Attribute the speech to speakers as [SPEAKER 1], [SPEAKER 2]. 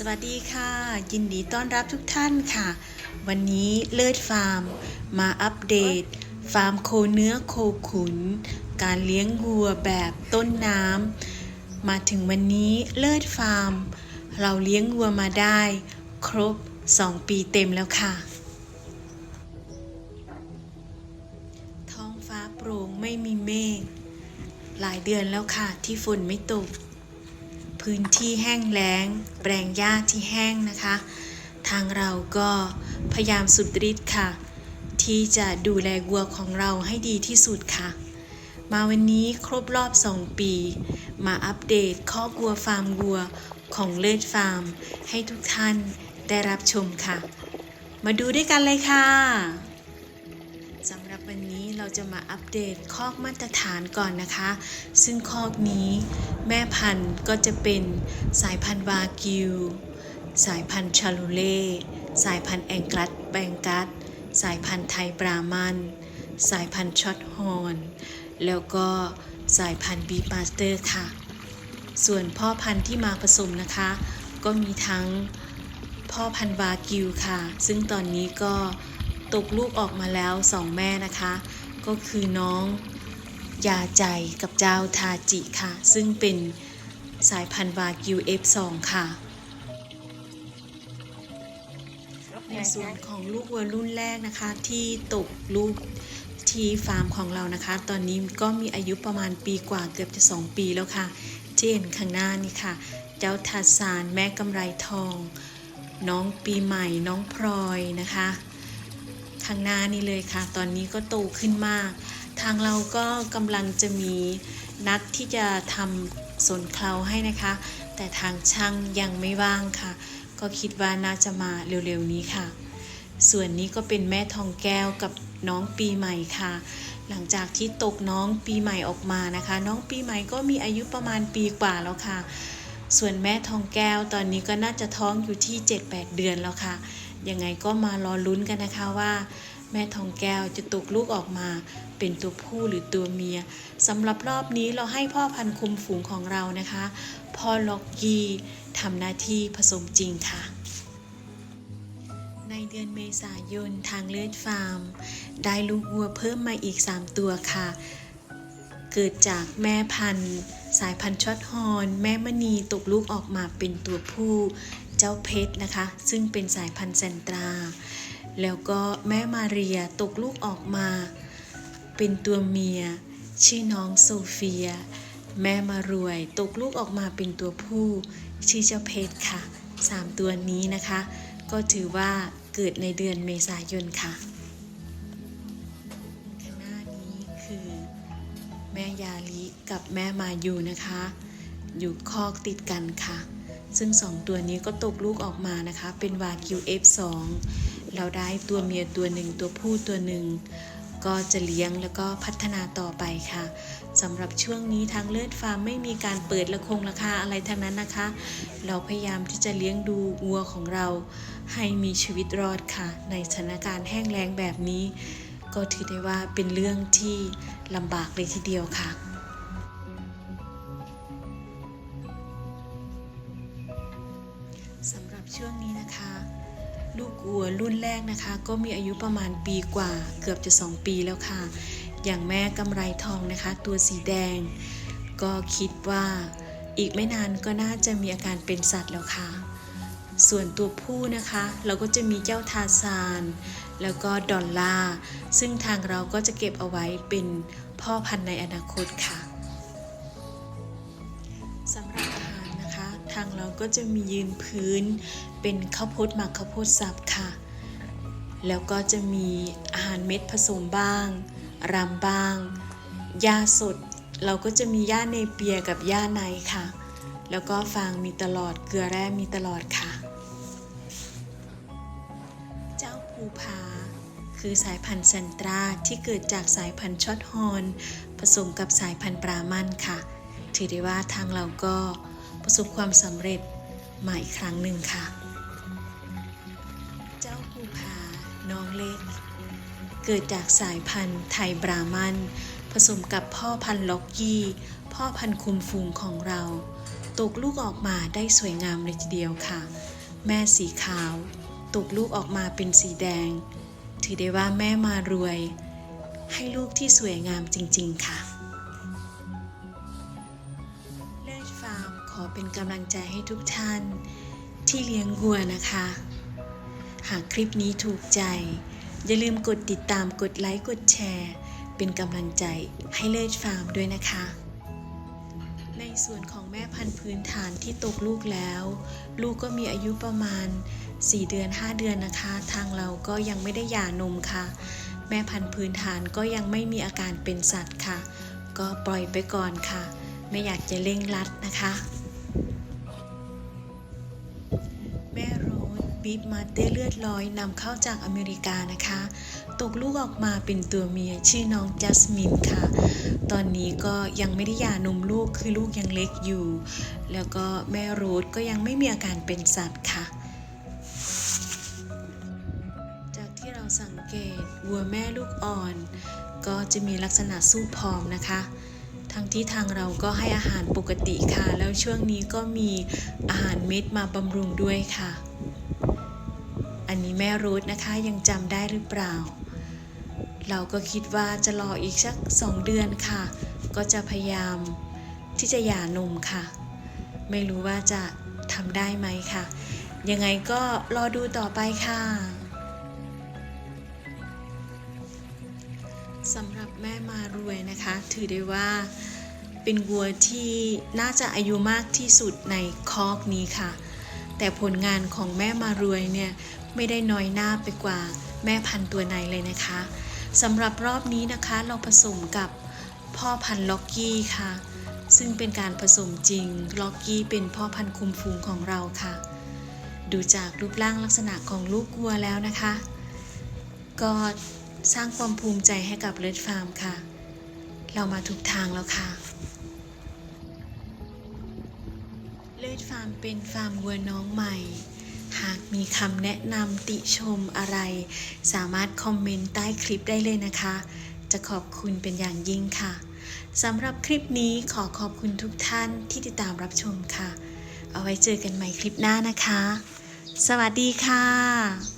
[SPEAKER 1] สวัสดีค่ะ ยินดีต้อนรับทุกท่านค่ะ วันนี้เลิศฟาร์ม มาอัปเดต ฟาร์มโคเนื้อโคขุน การเลี้ยงวัวแบบต้นน้ำมาถึงวันนี้เลิศฟาร์ม เราเลี้ยงวัวมาได้ ครบ 2 ปีเต็มแล้วค่ะ ท้องฟ้าโปร่งไม่มีเมฆหลายเดือนแล้วค่ะที่ฝนไม่ตก พื้นที่แห้งแล้ง แปลงหญ้าที่แห้งนะคะ ทางเราก็พยายามสุดฤทธิ์ค่ะ ที่จะดูแลวัวของเราให้ดีที่สุดค่ะ มาวันนี้ครบรอบ 2 ปี มาอัปเดตข้อกวัวฟาร์มวัวของเลิศฟาร์ม ให้ทุกท่านได้รับชมค่ะ มาดูด้วยกันเลยค่ะ วันนี้เราจะมาอัปเดตคอกมาตรฐานก่อนนะคะ ซึ่งคอกนี้แม่พันธุ์ก็จะเป็นสายพันธุ์วากิว สายพันธุ์ชาลูเล่ สายพันธุ์แองกัสแบงกัส สายพันธุ์ไทยบรามัน สายพันธุ์ช็อตฮอน แล้วก็สายพันธุ์บีปาสเตอร์ค่ะ ส่วนพ่อพันธุ์ที่มาผสมนะคะ ก็มีทั้งพ่อพันธุ์วากิวค่ะ ซึ่งตอนนี้ก็ ตกลูกออกมาแล้วสองแม่นะคะ ก็คือน้องยาใจกับเจ้าทาจิค่ะ ซึ่งเป็นสายพันธุ์วากิว F2 ค่ะ ในส่วนของลูกวัวรุ่นแรกนะคะ ที่ตกลูกที่ฟาร์มของเรานะคะ ตอนนี้ก็มีอายุประมาณปีกว่าเกือบจะ 2 ปีแล้วค่ะ ที่เห็นข้างหน้านี่ค่ะ เจ้าทัสานแม่กำไรทอง น้องปีใหม่น้องพลอยนะคะ ข้างหน้านี่เลยค่ะ ตอนนี้ก็โตขึ้นมาก ทางเราก็กำลังจะมีนัดที่จะทำสนเคราให้นะคะ แต่ทางช่างยังไม่ว่างค่ะ ก็คิดว่าน่าจะมาเร็วๆนี้ค่ะ ส่วนนี้ก็เป็นแม่ทองแก้วกับน้องปีใหม่ค่ะ หลังจากที่ตกน้องปีใหม่ออกมานะคะ น้องปีใหม่ก็มีอายุประมาณปีกว่าแล้วค่ะ ส่วนแม่ทองแก้วตอนนี้ก็น่าจะท้องอยู่ที่ 7-8 เดือนแล้วค่ะ ยังไงก็มารอลุ้นกันนะคะว่า แม่ทองแก้วจะตกลูกออกมา เป็นตัวผู้หรือตัวเมียสำหรับรอบนี้เราให้พ่อพันธุ์คุมฝูงของเรานะคะพ่อล็อกกี้ทำหน้าที่ผสมจริงค่ะ ในเดือนเมษายนทางเลือดฟาร์ม ได้ลูกวัวเพิ่มมาอีก 3 ตัวค่ะ เกิดจากแม่พันธุ์สายพันธุ์ช็อตฮอน แม่มณีตกลูกออกมาเป็นตัวผู้ เจ้าเพชรนะคะ ซึ่งเป็นสายพันธุ์เซนตรา แล้วก็แม่มาเรียตกลูกออกมา เป็นตัวเมีย ชื่อน้องโซเฟีย แม่มารวยตกลูกออกมาเป็นตัวผู้ ชื่อเจ้าเพชรค่ะสามตัวนี้นะคะ ก็ถือว่าเกิดในเดือนเมษายนค่ะข้างหน้านี้คือ แม่ยาลิกับแม่มายูนะคะ อยู่คอกติดกันค่ะ ซึ่งสองตัวนี้ก็ตกลูกออกมานะคะ เป็นวากิว F2 เราได้ตัวเมียตัวหนึ่งตัวผู้ตัวหนึ่งก็จะเลี้ยงแล้วก็พัฒนาต่อไปค่ะสำหรับช่วงนี้ทางเลือดฟาร์มไม่มีการเปิดราคงราคาอะไรทั้งนั้นนะคะ เราพยายามที่จะเลี้ยงดูวัวของเรา ให้มีชีวิตรอดค่ะ ในสถานการณ์แห้งแล้งแบบนี้ ก็ถือได้ว่าเป็นเรื่องที่ลำบากเลยทีเดียวค่ะ วัวรุ่นแรกนะคะ ก็มีอายุประมาณปีกว่าเกือบจะ 2 ปีแล้วค่ะ อย่างแม่กำไรทองนะคะ ตัวสีแดง ก็คิดว่าอีกไม่นานก็น่าจะมีอาการเป็นสัตว์แล้วค่ะ ส่วนตัวผู้นะคะ เราก็จะมีเจ้าทาซาน แล้วก็ดอลลาซึ่งทางเราก็จะเก็บเอาไว้เป็นพ่อพันธุ์ในอนาคตค่ะสำหรับาหารนะคะทางเราก็จะมียืนพื้น เป็นข้าวโพดหมักข้าวโพดสับค่ะ แล้วก็จะมีอาหารเม็ดผสมบ้างรำบ้างหญ้าสด เราก็จะมีหญ้าเนเปียกับหญ้าในค่ะ แล้วก็ฟางมีตลอดเกลือแร่มีตลอดค่ะ เจ้าภูผาคือสายพันธุ์เซนตราที่เกิดจากสายพันธุ์ช็อตฮอน ผสมกับสายพันธุ์ปรามันค่ะ ถือได้ว่าทางเราก็ ประสบความสำเร็จมาอีกครั้งหนึ่งค่ะ เจ้าภูผาน้องเล็ก เกิดจากสายพันธุ์ไทยบรามัน ผสมกับพ่อพันธุ์ล็อกกี้ พ่อพันธุ์คุมฟูงของเรา ตกลูกออกมาได้สวยงามเลยทีเดียวค่ะ แม่สีขาว ตกลูกออกมาเป็นสีแดง ถือได้ว่าแม่มารวย ให้ลูกที่สวยงามจริง ๆ ค่ะ เป็นกำลังใจให้ทุกท่านที่เลี้ยงวัวนะคะ หากคลิปนี้ถูกใจ อย่าลืมกดติดตามกดไลค์กดแชร์ เป็นกำลังใจให้เลิศฟาร์มด้วยนะคะ ในส่วนของแม่พันธุ์พื้นฐานที่ตกลูกแล้ว ลูกก็มีอายุประมาณ 4 เดือน 5 เดือนนะคะ ทางเราก็ยังไม่ได้หย่านมค่ะ แม่พันธุ์พื้นฐานก็ยังไม่มีอาการเป็นสัตว์ค่ะ ก็ปล่อยไปก่อนค่ะ ไม่อยากจะเร่งรัดนะคะ บีฟมาเต้เลือดร้อยนำเข้าจากอเมริกานะคะ ตกลูกออกมาเป็นตัวเมียชื่อน้องจัสมินค่ะ ตอนนี้ก็ยังไม่ได้หย่านมลูกคือลูกยังเล็กอยู่ แล้วก็แม่โรสก็ยังไม่มีอาการเป็นสัตว์ค่ะ จากที่เราสังเกตวัวแม่ลูกอ่อน ก็จะมีลักษณะสู้ผอมนะคะทั้งที่ทางเราก็ให้อาหารปกติค่ะ แล้วช่วงนี้ก็มีอาหารเม็ดมาบำรุงด้วยค่ะ อันนี้แม่รูทนะคะยังจำได้หรือเปล่า เราก็คิดว่าจะรออีกสักสองเดือนค่ะ ก็จะพยายามที่จะหย่านมค่ะ ไม่รู้ว่าจะทำได้ไหมค่ะ ยังไงก็รอดูต่อไปค่ะสำหรับแม่มารวยนะคะ ถือได้ว่าเป็นวัวที่น่าจะอายุมากที่สุดในคอกนี้ค่ะ แต่ผลงานของแม่มารวยเนี่ย ไม่ได้น้อยหน้าไปกว่าแม่พันธุ์ตัวไหนเลยนะคะสำหรับรอบนี้นะคะเราผสมกับพ่อพันธุ์ล็อกกี้ค่ะ ซึ่งเป็นการผสมจริงล็อกกี้เป็นพ่อพันธุ์คุมฝูงของเราค่ะ ดูจากรูปร่างลักษณะของลูกวัวแล้วนะคะ ก็สร้างความภูมิใจให้กับเลดฟาร์มค่ะ เรามาถูกทางแล้วค่ะเลิศฟาร์มเป็นฟาร์มวัวน้องใหม่ หากมีคำแนะนำติชมอะไร สามารถคอมเมนต์ใต้คลิปได้เลยนะคะ จะขอบคุณเป็นอย่างยิ่งค่ะสำหรับคลิปนี้ขอขอบคุณทุกท่านที่ติดตามรับชมค่ะ เอาไว้เจอกันใหม่คลิปหน้านะคะ สวัสดีค่ะ